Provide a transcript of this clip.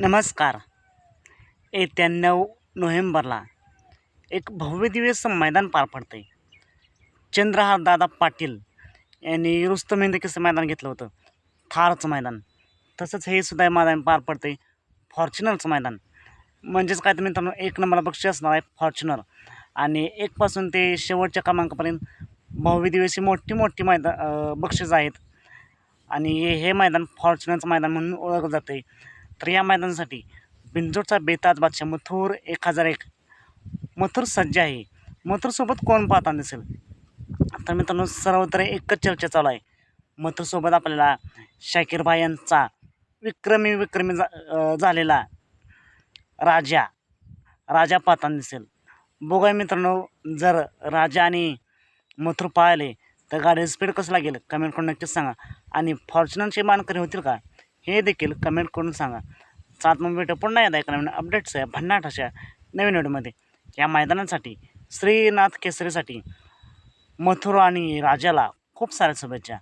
नमस्कार. येत्या नऊ नोव्हेंबरला एक भव्यदिव्य मैदान पार पडतं. आहे चंद्रहार दादा पाटील यांनी रुस्तम मेंदकीचं मैदान घेतलं होतं. थारचं मैदान. तसंच हे सुद्धा मैदान पार पडतं. आहे फॉर्च्युनरचं मैदान. म्हणजेच काय तर मित्रांनो एक नंबरला बक्षीस असणार आहे फॉर्च्युनर. आणि एकपासून ते शेवटच्या क्रमांकापर्यंत भव्यदिव्य मोठी मोठी मैदा बक्षीस आहेत. आणि हे हे मैदान फॉर्च्युनरचं मैदान म्हणून ओळखलं जातं. आहे तर या मैदानासाठी बिंजोडचा बेताज बादशाह मथुर एक हजार एक. मथुर सज्ज आहे. मथुरसोबत कोण पाहताना दिसेल? तर मित्रांनो सर्वत्र एकच चर्चा चालू आहे. मथुरसोबत आपल्याला शाकीर भाई यांचा विक्रमी विक्रमी जा झालेला राजा राजा पाहताना दिसेल. बघूया मित्रांनो जर राजा आणि मथुर पाहिले तर गाडी स्पीड कसं लागेल? कमेंट करून नक्कीच सांगा. आणि फॉर्च्युनरचे मानकरी होतील का? हे देखील कमेंट करून सांगा. सात मग भेट पुन्हा येत एका नवीन अपडेट्स आहे भन्नाट अशा नवीन व्हिडिओमध्ये. या मैदानासाठी श्रीनाथ केसरीसाठी मथुरा आणि राजाला खूप साऱ्या शुभेच्छा.